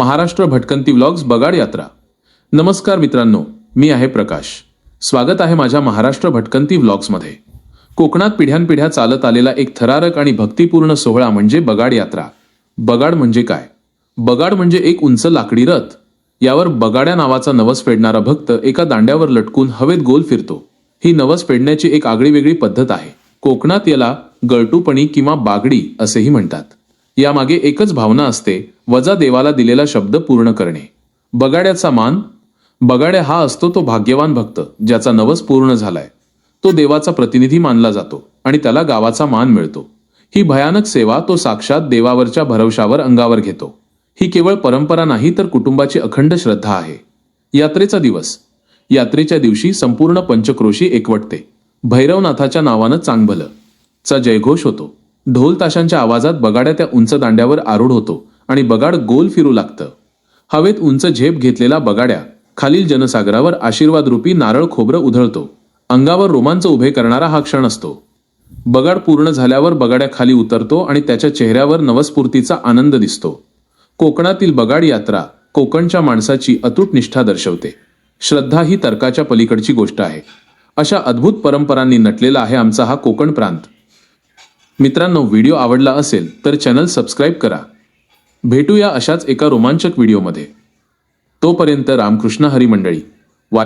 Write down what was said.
महाराष्ट्र भटकंती व्लॉग्स बगाड यात्रा. नमस्कार मित्रांनो मी आहे प्रकाश. स्वागत आहे माझ्या महाराष्ट्र भटकंती व्लॉग्समध्ये. कोकणात पिढ्यानपिढ्या चालत आलेला एक थरारक आणि भक्तिपूर्ण सोहळा म्हणजे बगाड यात्रा. बगाड म्हणजे काय? बगाड म्हणजे एक उंच लाकडी रथ. यावर बगाड्या नावाचा नवस फेडणारा भक्त एका दांड्यावर लटकून हवेत गोल फिरतो. ही नवस फेडण्याची एक आगळी वेगळी पद्धत आहे. कोकणात याला गळटूपणी किंवा बागडी असेही म्हणतात. यामागे एकच भावना असते वजा देवाला दिलेला शब्द पूर्ण करणे. बगाड्याचा मान बगाड्या हा असतो तो भाग्यवान भक्त ज्याचा नवस पूर्ण झालाय. तो देवाचा प्रतिनिधी मानला जातो आणि त्याला गावाचा मान मिळतो. ही भयानक सेवा तो साक्षात देवावरच्या भरवशावर अंगावर घेतो. ही केवळ परंपरा नाही तर कुटुंबाची अखंड श्रद्धा आहे. यात्रेचा दिवस. यात्रेच्या दिवशी संपूर्ण पंचक्रोशी एकवटते. भैरवनाथाच्या नावानं चांगभलं. चा जयघोष होतो. ढोल ताशांच्या आवाजात बगाड्या त्या उंच दांड्यावर आरूढ होतो आणि बगाड गोल फिरू लागतं. हवेत उंच झेप घेतलेला बगाड्या खालील जनसागरावर आशीर्वाद रूपी नारळ खोबरं उधळतो. अंगावर रोमांच उभे करणारा हा क्षण असतो. बगाड पूर्ण झाल्यावर बगाड्या खाली उतरतो आणि त्याच्या चेहऱ्यावर नवस्फूर्तीचा आनंद दिसतो. कोकणातील बगाड यात्रा कोकणच्या माणसाची अतूट निष्ठा दर्शवते. श्रद्धा ही तर्काच्या पलीकडची गोष्ट आहे. अशा अद्भुत परंपरांनी नटलेला आहे आमचा हा कोकण प्रांत. मित्रांनो व्हिडिओ आवडला असेल तर चॅनल सबस्क्राईब करा. भेटूया अशाच एका रोमांचक व्हिडिओमध्ये. तोपर्यंत रामकृष्ण हरी मंडळी वा